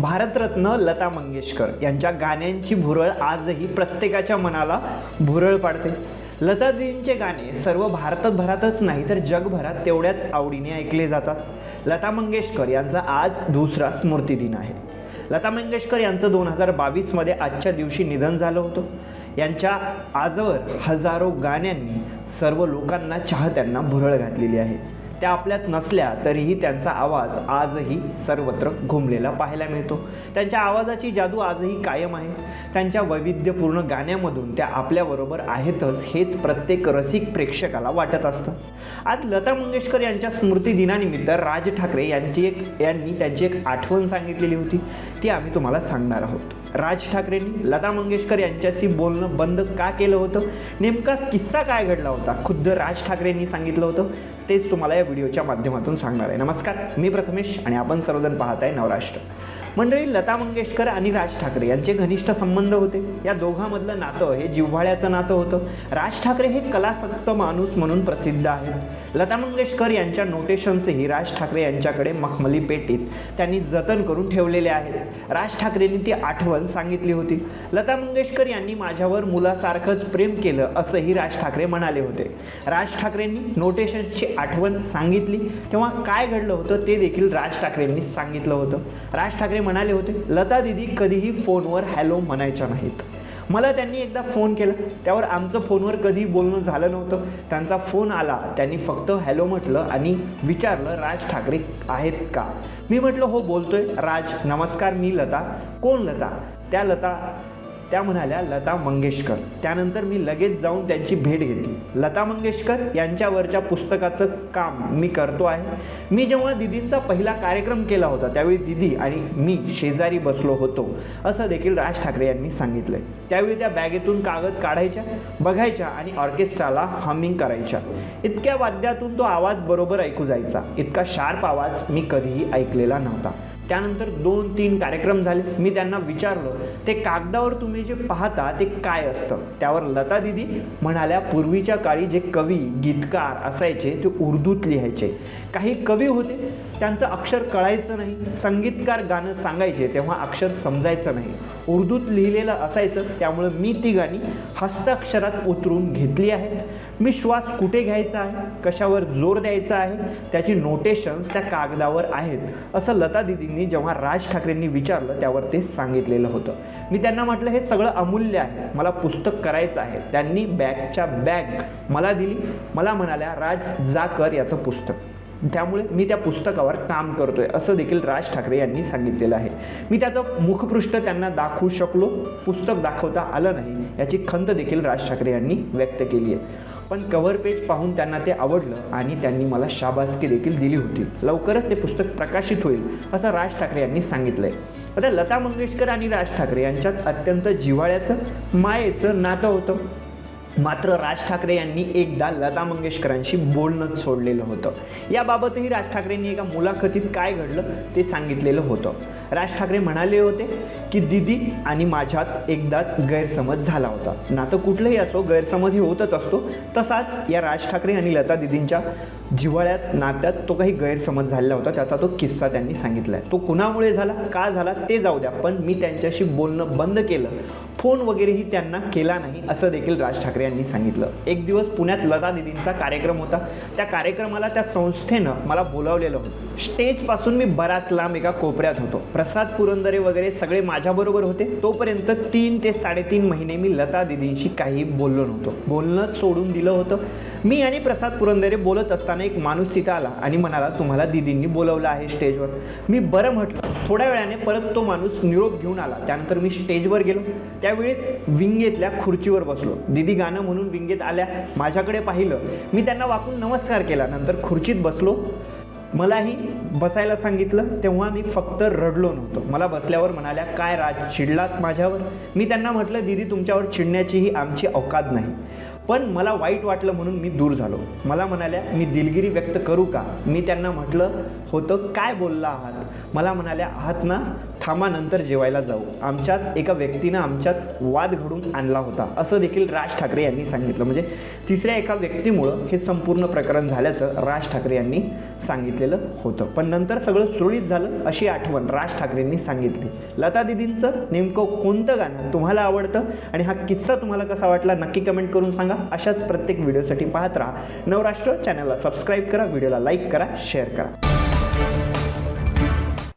भारतरत्न लता मंगेशकर यांच्या गाण्यांची भुरळ आजही प्रत्येकाच्या मनाला भुरळ पाडते. लतादींचे गाणे सर्व भारतभरातच नाही तर जगभरात तेवढ्याच आवडीने ऐकले जातात. लता मंगेशकर यांचा आज दुसरा स्मृतिदिन आहे. लता मंगेशकर यांचं दोन हजार बावीसमध्ये आजच्या दिवशी निधन झालं होतं. यांच्या आजवर हजारो गाण्यांनी सर्व लोकांना चाहत्यांना भुरळ घातलेली आहे. त्या आपल्यात नसल्या तरीही त्यांचा आवाज आजही सर्वत्र घुमलेला पाहायला मिळतो. त्यांच्या आवाजाची जादू आजही कायम आहे. त्यांच्या वैविध्यपूर्ण गाण्यामधून त्या आपल्याबरोबर आहेतच हेच प्रत्येक रसिक प्रेक्षकाला वाटत असतं. आज लता मंगेशकर यांच्या स्मृती दिनानिमित्त राज ठाकरे यांची एक यांनी त्यांची एक आठवण सांगितलेली होती. ती आम्ही तुम्हाला सांगणार आहोत. राज ठाकरेंनी लता मंगेशकर यांच्याशी बोलणं बंद का केलं होतं? नेमका किस्सा काय घडला होता? खुद्द राज ठाकरेंनी सांगितलं होतं. तेच तुम्हाला या व्हिडिओच्या माध्यमातून सांगणार आहे. नमस्कार मी प्रथमेश आणि आपण सर्वजण पाहत आहे नवराष्ट्र. मंडळी लता मंगेशकर आणि राज ठाकरे यांचे घनिष्ठ संबंध होते. या दोघांमधलं नातं हे जिव्हाळ्याचं नातं होतं. राज ठाकरे हे कलासक्त माणूस म्हणून प्रसिद्ध आहेत. लता मंगेशकर यांच्या नोटेशन्सही राज ठाकरे यांच्याकडे मखमली पेटीत त्यांनी जतन करून ठेवलेले आहेत. राज ठाकरेंनी ती आठवण सांगितली होती. लता मंगेशकर यांनी माझ्यावर मुलासारखंच प्रेम केलं असंही राज ठाकरे म्हणाले होते. राज ठाकरेंनी नोटेशन्सची आठवण सांगितली. तेव्हा काय घडलं होतं ते देखील राज ठाकरेंनी सांगितलं होतं. राज ठाकरे म्हणाले होते लता दिदी कधीही फोनवर हॅलो म्हणायच्या नाहीत. मला त्यांनी एकदा फोन केला. त्यावर आमचं फोनवर कधी बोलणं झालं नव्हतं. त्यांचा फोन आला. त्यांनी फक्त हॅलो म्हटलं आणि विचारलं राज ठाकरे आहेत का? मी म्हटलं हो बोलतोय. राज नमस्कार मी लता. कोण लता? त्या लता त्या म्हणाल्या लता मंगेशकर. त्यानंतर मी लगेच जाऊन त्यांची भेट घेतली. लता मंगेशकर यांच्यावरच्या पुस्तकाचं काम मी करतो आहे. मी जेव्हा दिदींचा पहिला कार्यक्रम केला होता त्यावेळी दिदी आणि मी शेजारी बसलो होतो असं देखील राज ठाकरे यांनी सांगितलंय. त्यावेळी त्या बॅगेतून कागद काढायच्या बघायच्या आणि ऑर्केस्ट्राला हमिंग करायच्या. इतक्या वाद्यातून तो आवाज बरोबर ऐकू जायचा. इतका शार्प आवाज मी कधीही ऐकलेला नव्हता. त्यानंतर दोन तीन कार्यक्रम झाले. मी त्यांना विचारलं ते कागदावर तुम्ही जे पाहता ते काय असतं? त्यावर लता दिदी म्हणाल्या पूर्वीच्या काळी जे कवी गीतकार असायचे ते उर्दूत लिहायचे. काही कवी होते त्यांचं अक्षर कळायचं नाही. संगीतकार गाणं सांगायचे तेव्हा अक्षर समजायचं नाही. उर्दूत लिहिलेलं असायचं त्यामुळं मी ती गाणी हस्ताक्षरात उतरून घेतली आहेत. मी श्वास कुठे घ्यायचा आहे? कशावर जोर द्यायचा आहे? त्याची नोटेशन्स त्या कागदावर आहेत. असं लता दिदींनी जेव्हा राज ठाकरेंनी विचारलं त्यावर ते सांगितलेलं होतं. मी त्यांना म्हटलं हे सगळं अमूल्य आहे. मला पुस्तक करायचं आहे. त्यांनी बॅगच्या बॅग मला दिली. मला म्हणाल्या राज जा कर याचं पुस्तक. त्यामुळे मी त्या पुस्तकावर काम करतोय असं देखील राज ठाकरे यांनी सांगितलेलं आहे. मी त्याचं मुखपृष्ठ त्यांना दाखवू शकलो पुस्तक दाखवता आलं नाही याची खंत देखील राज ठाकरे यांनी व्यक्त केली आहे. पण कव्हर पेज पाहून त्यांना ते आवडलं आणि त्यांनी मला शाबासकी देखील दिली होती. लवकरच ते पुस्तक प्रकाशित होईल असं राज ठाकरे यांनी सांगितलंय. आता लता मंगेशकर आणि राज ठाकरे यांच्यात अत्यंत जिव्हाळ्याचं मायेचं नातं होतं. मात्र राज ठाकरे यांनी एकदा लता मंगेशकरांशी बोलणंच सोडलेलं होतं. याबाबतही राज ठाकरेंनी एका मुलाखतीत काय घडलं ते सांगितलेलं होतं. राज ठाकरे म्हणाले होते की दिदी आणि माझ्यात एकदाच गैरसमज झाला होता. नातं कुठलंही असो गैरसमज हे होतच असतो. तसाच या राज ठाकरे आणि लता दिदींच्या जिव्हाळ्यात नात्यात तो काही गैरसमज झालेला होता त्याचा तो किस्सा त्यांनी सांगितला आहे तो कुणामुळे झाला का झाला ते जाऊ द्या पण मी त्यांच्याशी बोलणं बंद केलं. फोन वगैरेही त्यांना केला नाही असं देखील राज ठाकरे यांनी सांगितलं. एक दिवस पुण्यात लता दिदींचा कार्यक्रम होता. त्या कार्यक्रमाला त्या संस्थेनं मला बोलावलेलं होतं. स्टेजपासून मी बराच लांब एका कोपऱ्यात होतो. प्रसाद पुरंदरे वगैरे सगळे माझ्याबरोबर होते. तोपर्यंत तीन ते साडेतीन महिने मी लता दिदींशी काही बोललो नव्हतो. बोलणं सोडून दिलं होतं. मी आणि प्रसाद पुरंदरे बोलत असताना एक माणूस तिथं आला आणि म्हणाला तुम्हाला दिदींनी बोलवलं आहे स्टेजवर. मी बरं म्हटलं. थोड्या वेळाने परत तो माणूस निरोप घेऊन आला. त्यानंतर मी स्टेजवर गेलो. त्यावेळी विंगेतल्या खुर्चीवर बसलो. दिदी गाणं म्हणून विंगेत आल्या. माझ्याकडे पाहिलं. मी त्यांना वाकून नमस्कार केला. नंतर खुर्चीत बसलो. मलाही बसायला सांगितलं तेव्हा मी फक्त रडलो नव्हतो. मला बसल्यावर म्हणाल्या काय राज चिडलात माझ्यावर? मी त्यांना म्हटलं दीदी तुमच्यावर चिडण्याचीही आमची औकात नाही. पण मला वाईट वाटलं म्हणून मी दूर झालो. मला म्हणाल्या मी दिलगिरी व्यक्त करू का? मी त्यांना म्हटलं होतं काय बोलला आहात? मला म्हणाल्या आहात ना थांबा नंतर जेवायला जाऊ. आमच्यात एका व्यक्तीनं आमच्यात वाद घडून आणला होता. असं देखील राज ठाकरे यांनी सांगितलं. म्हणजे तिसऱ्या एका व्यक्तीमुळं हे संपूर्ण प्रकरण झाल्याचं राज ठाकरे यांनी सांगितलेलं होतं. पण नंतर सगळं सुरळीत झालं अशी आठवण राज ठाकरेंनी सांगितली. लता दिदींचं नेमकं कोणतं गाणं तुम्हाला आवडतं? आणि हा किस्सा तुम्हाला कसा वाटला? नक्की कमेंट करून सांगा. अशाच प्रत्येक व्हिडिओसाठी पाहत राहा. नवराष्ट्र चॅनलला सबस्क्राईब करा व्हिडिओला लाईक करा शेअर करा.